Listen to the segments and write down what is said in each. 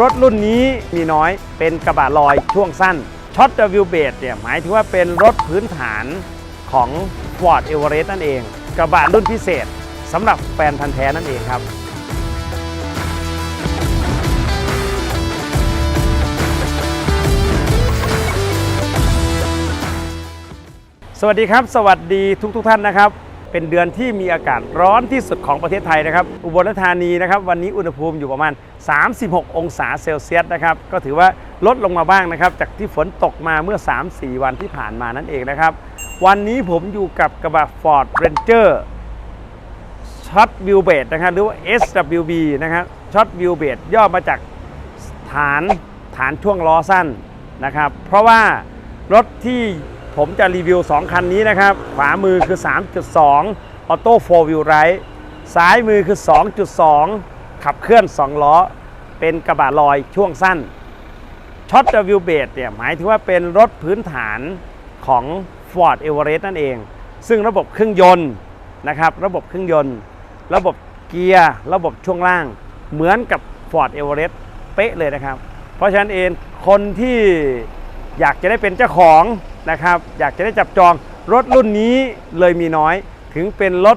รถรุ่นนี้มีน้อยเป็นกระบะลอยช่วงสั้นช็อตเดวิลเบดเนี่ยหมายถึงว่าเป็นรถพื้นฐานของ Ford Everest นั่นเอง กระบะรุ่นพิเศษสำหรับแฟนพันธ์แท้นั่นเองครับสวัสดีครับ สวัสดีทุกทุกท่านนะครับ เป็นเดือนที่มีอากาศร้อนที่สุดของประเทศไทยนะครับ อุบลราชธานีนะครับวันนี้อุณหภูมิอยู่ประมาณ 36 องศาเซลเซียสนะครับ ก็ถือว่าลดลงมาบ้างนะครับ จากที่ฝนตกมาเมื่อ 3-4 วันที่ผ่านมานั่นเองนะครับ วันนี้ผมอยู่กับกระบะ Ford Ranger ช็อตวิวเบดนะครับหรือว่า SWB นะครับช็อตวิวเบดย่อมาจากฐานฐานช่วงล้อสั้นนะครับ เพราะว่ารถที่ ผมจะรีวิว 2 คันนี้นะครับ ขวามือคือ 3.2 Auto 4 Wheel Drive ซ้ายมือคือ 2.2 ขับเคลื่อน 2 ล้อ เป็นกระบะลอยช่วงสั้นช็อตวิวเบดเนี่ยหมายถึงว่าเป็นรถพื้นฐานของ Ford Everest นั่นเอง ซึ่งระบบเครื่องยนต์นะครับ ระบบเครื่องยนต์ ระบบเกียร์ระบบช่วงล่าง เหมือนกับ Ford Everest เป๊ะเลยนะครับ เพราะฉะนั้นเองคนที่อยากจะได้เป็นเจ้าของ นะครับ อยากจะได้จับจองรถรุ่นนี้เลยมีน้อย ถึงเป็นรถ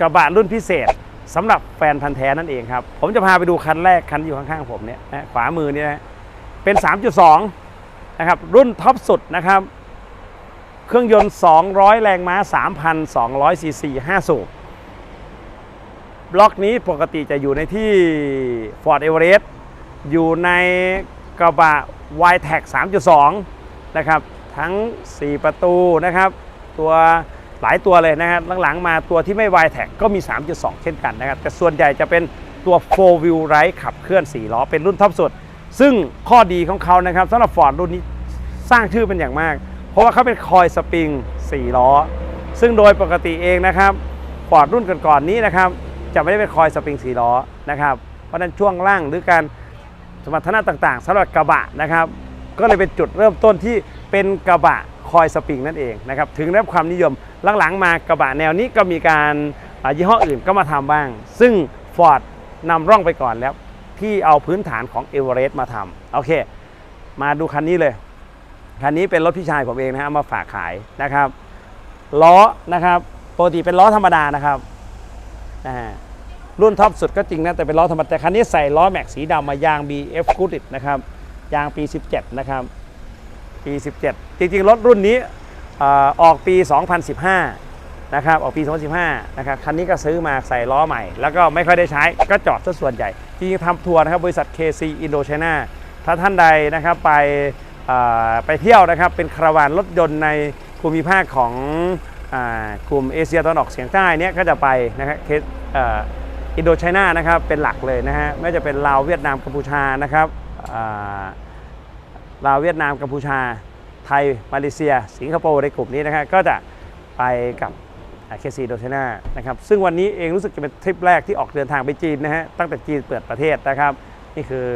กระบะรุ่นพิเศษสำหรับแฟนพันธ์แท้นั่นเองครับ ผมจะพาไปดูคันแรกคันอยู่ข้างๆผมเนี่ยนะขวามือเนี่ยนะเป็น 3.2 นะครับ รุ่นท็อปสุดนะครับ เครื่องยนต์ 200 แรงม้า 3,200ซีซี5สูบบล็อกนี้ปกติจะอยู่ในที่ Ford Everest อยู่ในกระบะ y t e c 3.2 นะครับ ทั้ง 4 ประตูนะครับ ตัวหลายตัวเลยนะครับหลังๆมาตัวที่ไม่ y t e c ก็มี 3.2 เช่นกันนะครับ แต่ส่วนใหญ่จะเป็นตัว 4 wheel drive ขับเคลื่อน 4 ล้อ เป็นรุ่นท็อปสุด ซึ่งข้อดีของเขานะครับสำหรับ Ford รุ่นนี้สร้างชื่อเป็นอย่างมาก เพราะว่าเขาเป็นคอยสปริง 4 ล้อ ซึ่งโดยปกติเองนะครับฟอร์ดรุ่นก่อนๆนี้นะครับจะไม่ได้เป็นคอยสปริงสีล้อนะครับ เพราะฉะนั้นช่วงล่างหรือการสมรรถนะต่างๆสำหรับกระบะนะครับ ก็เลยเป็นจุดเริ่มต้นที่ เป็นกระบะคอยสปริงนั่นเองนะครับถึงได้ความนิยมหลังๆ มากระบะแนวนี้ก็มีการยี่ห้ออื่นก็มาทำบ้าง ซึ่ง Ford นำร่องไปก่อนแล้ว ที่เอาพื้นฐานของ e v e r e s t มาทำโอเค มาดูคันนี้เลย คันนี้เป็นรถพี่ชายผมเองนะฮะมาฝากขายนะครับล้อนะครับปกติเป็นล้อธรรมดานะครับรุ่นท็อปสุดก็จริงนะแต่เป็นล้อธรรมดาแต่คันนี้ใส่ล้อแม็กสีดำมายาง BF Goodrich นะครับยางปี 17 นะครับ ปี 17 จริงๆ รถรุ่นนี้ออกปี 2015 นะครับ ออกปี 2015 นะครับ คันนี้ก็ซื้อมาใส่ล้อใหม่ แล้วก็ไม่ค่อยได้ใช้ ก็จอดซะส่วนใหญ่ จริงๆทำทัวร์นะครับ บริษัท KC Indo China ถ้าท่านใดนะครับไปไปเที่ยวนะครับ เป็นคาราวานรถยนต์ในภูมิภาคของกลุ่มเอเชียตะวันออกเฉียงใต้เนี่ยก็จะไปนะครับเคอินโดไชน่านะครับเป็นหลักเลยนะฮะไม่จะเป็นลาวเวียดนามกัมพูชานะครับอ ลาวเวียดนามกัมพูชา ไทย มาเลเซีย สิงคโปร์ในกลุ่มนี้นะครับก็จะไปกับเคซีโดเชนานะครับซึ่งวันนี้เองรู้สึกจะเป็นทริปแรกที่ออกเดินทางไปจีนนะฮะตั้งแต่จีนเปิดประเทศนะครับ นี่คือ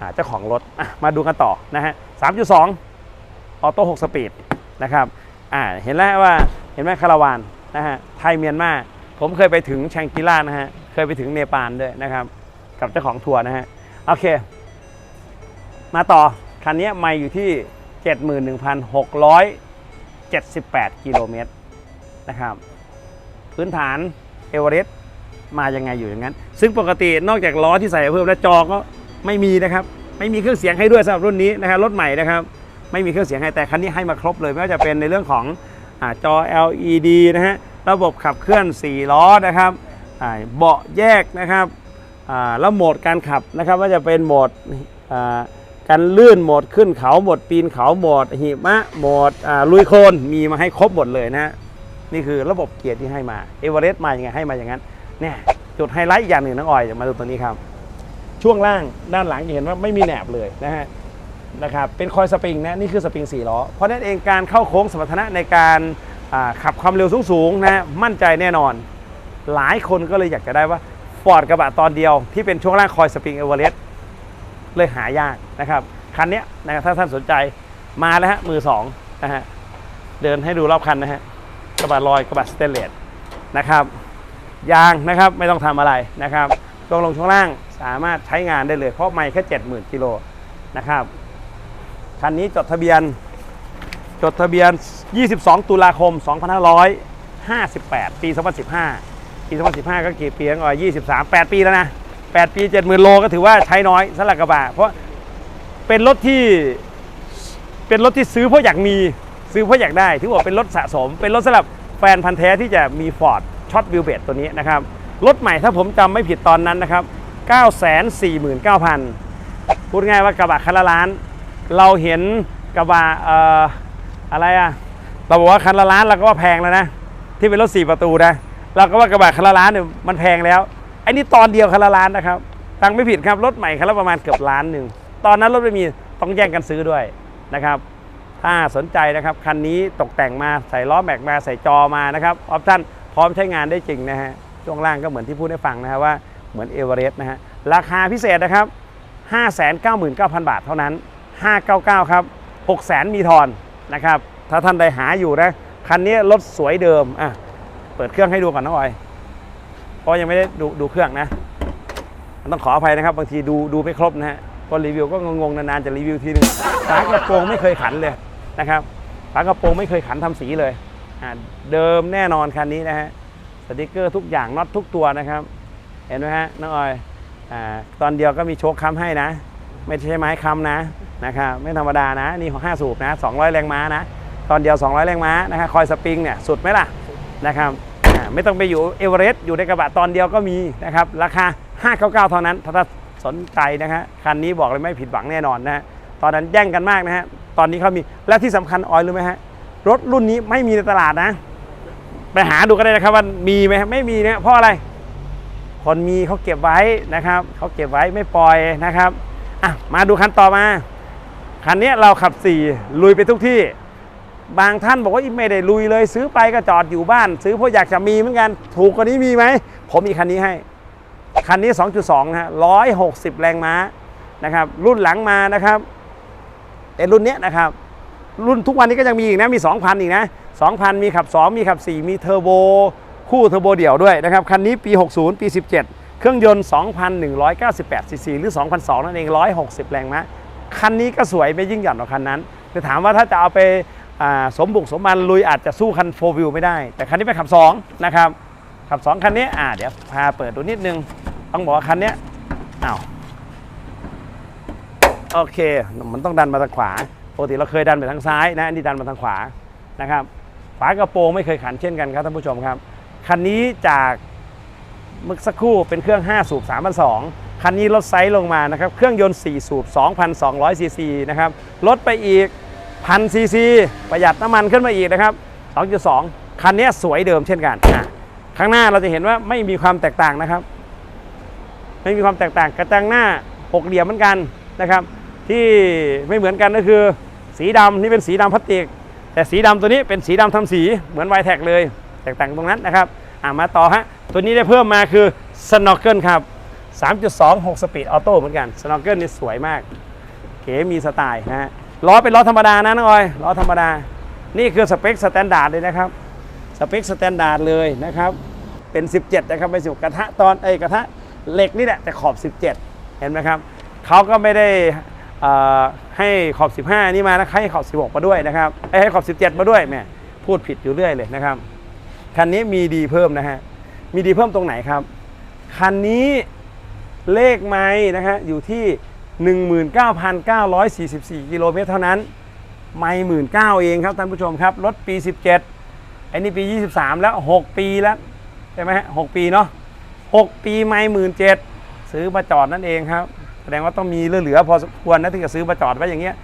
อเจ้าของรถมาดูกันต่อนะฮะ3.2 ออโต้6สปีดนะครับเห็นแล้วว่าเห็นไหมคาราวานนะฮะไทยเมียนมาผมเคยไปถึงแชงกิล่านะฮะเคยไปถึงเนปาลด้วยนะครับ กับเจ้าของทัวร์นะฮะโอเค มาต่อ คันนี้ไม่อยู่ที่ 71,678 กิโลเมตรนะครับ พื้นฐานเอเวอเรสต์มายังไงอยู่อย่างนั้น ซึ่งปกตินอกจากล้อที่ใส่เพิ่มแล้วจอก็ไม่มีนะครับ ไม่มีเครื่องเสียงให้ด้วยสำหรับรุ่นนี้นะครับรถใหม่นะครับ ไม่มีเครื่องเสียงให้แต่คันนี้ให้มาครบเลยไม่ว่าจะเป็นในเรื่องของอจอ LED นะฮะระบบขับเคลื่อน 4 ล้อนะครับเบาะแยกนะครับแล้วโหมดการขับนะครับว่าจะเป็นโหมด การลื่นหมดขึ้นเขาหมดปีนเขาหมดหิมะหมดลุยโคลนมีมาให้ครบหมดเลยนะนี่คือระบบเกียร์ที่ให้มาเอเวอเรสต์มาอย่างไงให้มาอย่างนั้นเนี่ยจุดไฮไลท์อีกอย่างหนึ่งน้องออยมาดูตัวนี้ครับ ช่วงล่างด้านหลังจะเห็นว่าไม่มีแหนบเลยนะฮะนะครับเป็นคอยสปริงนะนี่คือสปริง4ล้อเพราะนั้นเองการเข้าโค้งสมรรถนะในการขับความเร็วสูงๆนะมั่นใจแน่นอน หลายคนก็เลยอยากจะได้ว่าฟอร์ดกระบะตอนเดียวที่เป็นช่วงล่างคอยสปริงเอเวอเรสต์ เลยหายากนะครับคันนี้นะครับถ้าท่านสนใจมาแล้วฮะมือสองนะฮะเดินให้ดูรอบคันนะฮะกระบะลอยกระบะสเตนเลสนะครับยางนะครับไม่ต้องทำอะไรนะครับช่วงลงช่วงล่างสามารถใช้งานได้เลย เพราะไม่แค่ 70,000กิโลนะครับคันนี้จดทะเบียนจดทะเบียน 22 ตุลาคม 2558 ปี 2015 ปี 2015 ก็กี่ปีแล้วอะ23 8 ปีแล้วนะ 8 ปี 70,000 โลก็ถือว่าใช้น้อยสำหรับกระบะเพราะเป็นรถที่เป็นรถที่ซื้อเพราะอยากมีซื้อเพราะอยากได้ถือว่าเป็นรถสะสม เป็นรถสำหรับแฟนพันธ์แท้ที่จะมีฟอร์ดช็อตวิวเบตตัวนี้นะครับรถใหม่ถ้าผมจำไม่ผิดตอนนั้นนะครับ 949,000 พูดง่ายว่ากระบะคันละล้าน เราเห็นกระบะเอ่ออะไรอะเราบอกว่าคันละล้านเราก็ว่าแพงแล้วนะที่เป็นรถสี่ประตูนะเราก็ว่ากระบะคันละล้านเนี่ยมันแพงแล้ว อ้นี่ตอนเดียวคันละล้านนะครับตังไม่ผิดครับรถใหม่คันละประมาณเกือบล้านหนึ่งตอนนั้นรถไม่มีต้องแย่งกันซื้อด้วยนะครับถ้าสนใจนะครับคันนี้ตกแต่งมาใส่ล้อแม็กมาใส่จอมานะครับออปชั่นพร้อมใช้งานได้จริงนะฮะช่วงล่างก็เหมือนที่พูดให้ฟังนะฮะว่าเหมือนเอเวอเรสต์นะฮะราคาพิเศษนะครับ599,000 บาทเท่านั้น 599 ครับ 600,000 มีทอนนะครับ ถ้าท่านใดหาอยู่นะ คันนี้รถสวยเดิม อะ เปิดเครื่องให้ดูก่อนน้องออย เพราะยังไม่ได้ดูดูเครื่องนะต้องขออภัยนะครับ บางทีดูดูไม่ครบนะฮะพอรีวิวก็งงๆนานๆจะรีวิวทีนึงฝากระโปรงไม่เคยขันเลยนะครับฝากระโปรงไม่เคยขันทำสีเลยเดิมแน่นอนคันนี้นะฮะสติกเกอร์ทุกอย่างน็อตทุกตัวนะครับ เห็นไหมฮะน้องออยอ่าตอนเดียวก็มีโชคค้ำให้นะ ไม่ใช่ไม้ค้ำนะนะครับไม่ธรรมดานะนี่ของ5สูบนะ200 แรงม้านะ ตอนเดียว 200 แรงม้านะครับคอยสปริงเนี่ยสุดไหมล่ะนะครับ ไม่ต้องไปอยู่เอเวอเรสต์อยู่ในกระบะตอนเดียวก็มีนะครับ ราคา 599 เท่านั้น ถ้าสนใจนะฮะคันนี้บอกเลยไม่ผิดหวังแน่นอนนะฮะตอนนั้นแย่งกันมากนะฮะตอนนี้เขามีและที่สำคัญออยรู้ไหมฮะรถรุ่นนี้ไม่มีในตลาดนะ ไปหาดูก็ได้นะครับว่ามีไหมไม่มีนะเพราะอะไร คนมีเขาเก็บไว้นะครับเขาเก็บไว้ไม่ปล่อยนะครับอะมาดูคันต่อมาคันนี้เราขับ4ลุยไปทุกที่ บางท่านบอกว่าไม่ได้ลุยเลย ซื้อไปก็จอดอยู่บ้าน ซื้อเพราะอยากจะมีเหมือนกัน ถูกกว่านี้มีไหม ผมมีคันนี้ให้ คันนี้ 2.2นะฮะ 160 แรงม้านะครับ รุ่นหลังมานะครับแต่รุ่นเนี้ยนะครับ รุ่นทุกวันนี้ก็ยังมีอีกนะ มี 2,000 อีกนะ 2,000 มีขับ 2 มีขับ 4 มีเทอร์โบ คู่เทอร์โบเดี่ยวด้วยนะครับ คันนี้ปี 60 ปี 17 เครื่องยนต์ 2,198 ซีซีหรือ2,200นั่นเอง 160 แรงม้าคันนี้ก็สวยไม่ยิ่งหย่อนกว่าคันนั้นแต่ถามว่าถ้าจะเอาไป สมบุกสมบันลุยอาจจะสู้คันโฟวิวไม่ได้ แต่คันนี้เป็นขับ2นะครับขับ 2 คันนี้อ่าเดี๋ยวพาเปิดดูนิดนึง ต้องบอกว่าคันนี้อ้าวโอเค มันต้องดันมาทางขวาปกติเราเคยดันไปทางซ้ายนะอันนี้ดันมาทางขวานะครับฝากระโปรงไม่เคยขันเช่นกันครับท่านผู้ชมครับ คันนี้จากเมื่อสักครู่เป็นเครื่อง 5 สูบ3,200คันนี้ลดไซส์ลงมานะครับ เครื่องยนต์ 4 สูบ 2,200ซีซีนะครับ ลดไปอีก 1,000ซีซีประหยัดน้ำมันขึ้นมาอีกนะครับ 2.2 คันนี้สวยเดิมเช่นกันข้างหน้าเราจะเห็นว่าไม่มีความแตกต่างนะครับ ไม่มีความแตกต่างกระจังหน้าหกเหลี่ยมเหมือนกันนะครับ ที่ไม่เหมือนกันก็คือ สีดำนี่เป็นสีดำพลาสติก แต่สีดำตัวนี้เป็นสีดำทำสีเหมือนไวแท็กเลย แตกต่างตรงนั้นนะครับอ่ามาต่อฮะตัวนี้ได้เพิ่มมาคือ s n o r k e l ครับ 3.26 สปีดออโต้เหมือนกัน s n o r k e l นี่สวยมาก เก๋มีสไตล์นะฮะ ล้อเป็นล้อธรรมดานะน้องออยล้อธรรมดา นี่คือสเปคสแตนดาร์ดเลยนะครับสเปคสแตนดาร์ดเลยนะครับ เป็น 17 นะครับไม่สิกระทะตอนเอ้กระทะเหล็กนี่แหละแต่ขอบ 17 เห็นไหมครับเขาก็ไม่ได้อ่อให้ขอบ 15 นี่มานะให้ขอบ 16 มาด้วยนะครับเอ้ยให้ขอบ 17 มาด้วยแม่พูดผิดอยู่เรื่อยเลยนะครับคันนี้มีดีเพิ่มนะฮะมีดีเพิ่มตรงไหนครับ คันนี้เลขไม้นะฮะอยู่ที่ 19,944 กิโลเมตรเท่านั้น ไม่หมื่นเก้าเองครับท่านผู้ชมครับ รถปี 17อ้นี่ปี 23 แล้ว 6 ปีแล้ว ใช่ไหมฮะหกปีเนาะหกปีไม่หมื่นเจ็ดซื้อมาจอดนั่นเองครับ แสดงว่าต้องมีเหลือๆพอสมควรนะที่จะซื้อมาจอดไว้อย่างเงี้ย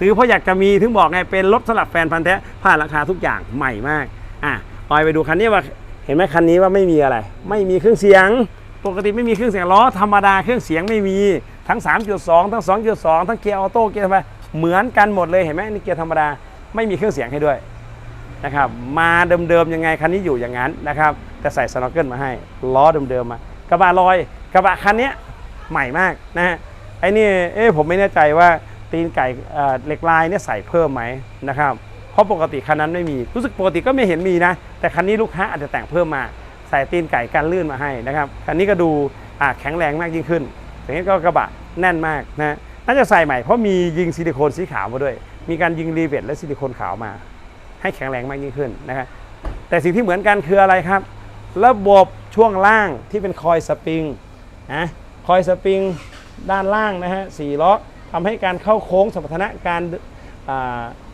ซื้อเพราะอยากจะมีถึงบอกไงเป็นรถสำหรับแฟนพันธ์แท้ผ่านราคาทุกอย่างใหม่มากอะปอยไปดูคันนี้ว่าเห็นไหมคันนี้ว่าไม่มีอะไร ไม่มีเครื่องเสียง ปกติไม่มีเครื่องเสียงล้อธรรมดาเครื่องเสียงไม่มี ทั้ง 3.2 ทั้ง 2.2 ทั้งเกียร์ออโต้เกียร์ธรรมดาเหมือนกันหมดเลยเห็นไหมนี่เกียร์ธรรมดาไม่มีเครื่องเสียงให้ด้วยนะครับมาเดิมๆยังไงคันนี้อยู่อย่างนั้นนะครับแต่ใส่สโนเกิลมาให้ล้อเดิมๆมากระบะลอยกระบะคันนี้ใหม่มากนะฮะไอ้นี่เอ๊ะผมไม่แน่ใจว่าตีนไก่เหล็กลายเนี่ยใส่เพิ่มไหมนะครับเพราะปกติคันนั้นไม่มีรู้สึกปกติก็ไม่เห็นมีนะ แต่คันนี้ลูกค้าอาจจะแต่งเพิ่มมา ใส่ตีนไก่กันลื่นมาให้นะครับคันนี้ก็ดูแข็งแรงมากยิ่งขึ้น อย่างนี้ก็กระบะแน่นมากนะน่าจะใส่ใหม่เพราะมียิงซิลิโคนสีขาวมาด้วย มีการยิงรีเวทและซิลิโคนขาวมา ให้แข็งแรงมากยิ่งขึ้นนะครับแต่สิ่งที่เหมือนกันคืออะไรครับ ระบบช่วงล่างที่เป็นคอยสปริงนะคอยสปริงด้านล่างนะฮะสี่ล้อทำให้การเข้าโค้งสมรรถนะการ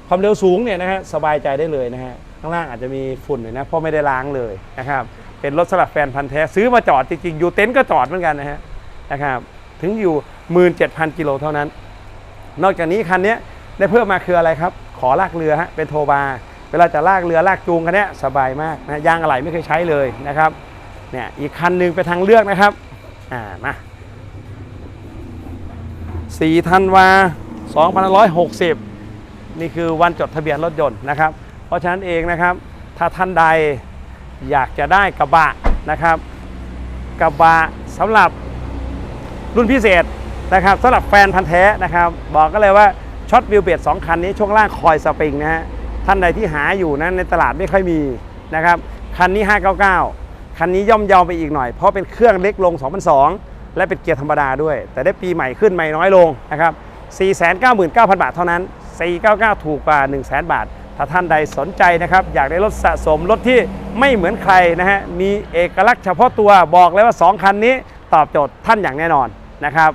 ความเร็วสูงเนี่ยนะฮะสบายใจได้เลยนะฮะข้างล่างอาจจะมีฝุ่นหน่อยนะเพราะไม่ได้ล้างเลยนะครับเป็นรถสำหรับแฟนพันธ์แท้ซื้อมาจอดจริงๆอยู่เต็นท์ก็จอดเหมือนกันนะฮะนะครับ ถึงอยู่ 17,000 กิโลเท่านั้น นอกจากนี้คันนี้ได้เพิ่มมาคืออะไรครับ ขอลากเรือฮะเป็นโทบาร์เวลาจะลากเรือลากจูงคันนี้สบายมากนะยางอะไหล่ไม่เคยใช้เลยนะครับเนี่ยอีกคันหนึงเป็นทางเลือกนะครับอ่ามา4ธันวา2560 นี่คือวันจดทะเบียนรถยนต์นะครับ เพราะฉะนั้นเองนะครับ ถ้าท่านใดอยากจะได้กระบะนะครับ กระบะสำหรับ รุ่นพิเศษนะครับสำหรับแฟนพันธ์แท้นะครับ บอกก็เลยว่าช็อตวิวเบดสองคันนี้ช่วงล่างคอยสปริงนะฮะท่านใดที่หาอยู่นะในตลาดไม่ค่อยมีนะครับคันนี้ 599 คันนี้ย่อมเยาวไปอีกหน่อย เพราะเป็นเครื่องเล็กลง 2002 และเป็นเกียร์ธรรมดาด้วย แต่ได้ปีใหม่ขึ้นไม่น้อยลงนะครับ 499,000 บาทเท่านั้น 499 ถูกกว่า 100,000 บาท ถ้าท่านใดสนใจนะครับ อยากได้รถสะสมรถที่ไม่เหมือนใครนะฮะมีเอกลักษณ์เฉพาะตัวบอกเลยว่า 2 คันนี้ตอบโจทย์ท่านอย่างแน่นอน นะครับ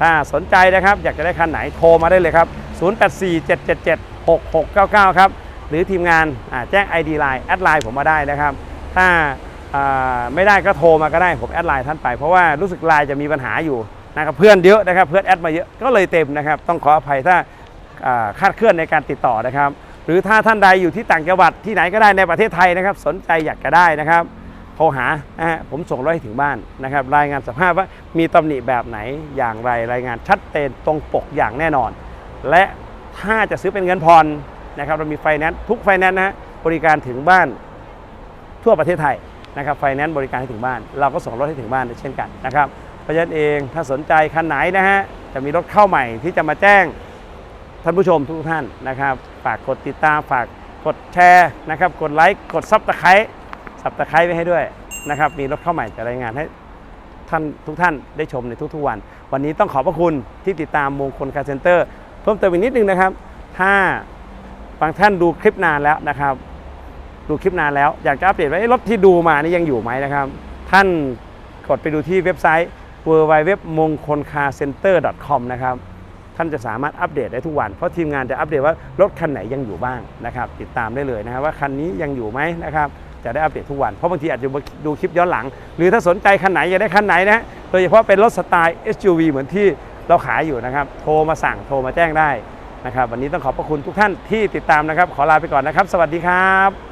ถ้าสนใจนะครับอยากจะได้คันไหนโทรมาได้เลยครับ 0847776699 ครับ หรือทีมงานแจ้ง ID Line แอดไลน์ผมมาได้นะครับ ถ้าไม่ได้ก็โทรมาก็ได้ผมแอดไลน์ท่านไป เพราะว่ารู้สึกไลน์จะมีปัญหาอยู่นะครับเพื่อนเยอะนะครับเพื่อนแอดมาเยอะก็เลยเต็มนะครับ ต้องขออภัยถ้าคาดเคลื่อนในการติดต่อนะครับ หรือถ้าท่านใดอยู่ที่ต่างจังหวัดที่ไหนก็ได้ในประเทศไทยนะครับ สนใจอยากจะได้นะครับ ทรหานะฮะผมส่งรถให้ถึงบ้านนะครับ รายงานสภาพว่ามีตำหนิแบบไหนอย่างไรรายงานชัดเจนตรงปกอย่างแน่นอน และถ้าจะซื้อเป็นเงินผ่อนนะครับเรามีไฟแนนซ์ทุกไฟแนนซ์นะบริการถึงบ้านทั่วประเทศไทยนะครับไฟแนนซ์บริการให้ถึงบ้าน เราก็ส่งรถให้ถึงบ้านเช่นกันนะครับเพราะฉะนั้นเองถ้าสนใจคันไหนนะฮะจะมีรถเข้าใหม่ที่จะมาแจ้งท่านผู้ชมทุกท่านนะครับ ฝากกดติดตามฝากกดแชร์นะครับ กดไลค์ กดซับตะไคร้ ซับตะไคร้ไว้ให้ด้วยนะครับ มีรถเข้าใหม่จะรายงานให้ท่านทุกท่านได้ชมในทุกๆวัน วันนี้ต้องขอบพระคุณที่ติดตามมงคลคาร์เซ็นเตอร์เพิ่มเติมอีกนิดนึงนะครับ ถ้าบางท่านดูคลิปนานแล้วนะครับ ดูคลิปนานแล้วอยากจะอัปเดตว่ารถที่ดูมานี่ยังอยู่ไหมนะครับ ท่านกดไปดูที่เว็บไซต์ w w w mongkolcarcenter. c o m นะครับท่านจะสามารถอัปเดตได้ทุกวัน เพราะทีมงานจะอัปเดตว่ารถคันไหนยังอยู่บ้างนะครับ ติดตามได้เลยนะครับว่าคันนี้ยังอยู่ไหมนะครับ จะได้อัปเดตทุกวัน เพราะบางทีอาจจะดูคลิปย้อนหลัง หรือถ้าสนใจคันไหนอยากได้คันไหนนะฮะโดยเฉพาะเป็นรถสไตล์ SUV เหมือนที่เราขายอยู่นะครับ โทรมาสั่งโทรมาแจ้งได้นะครับ วันนี้ต้องขอบพระคุณทุกท่านที่ติดตามนะครับ ขอลาไปก่อนนะครับ สวัสดีครับ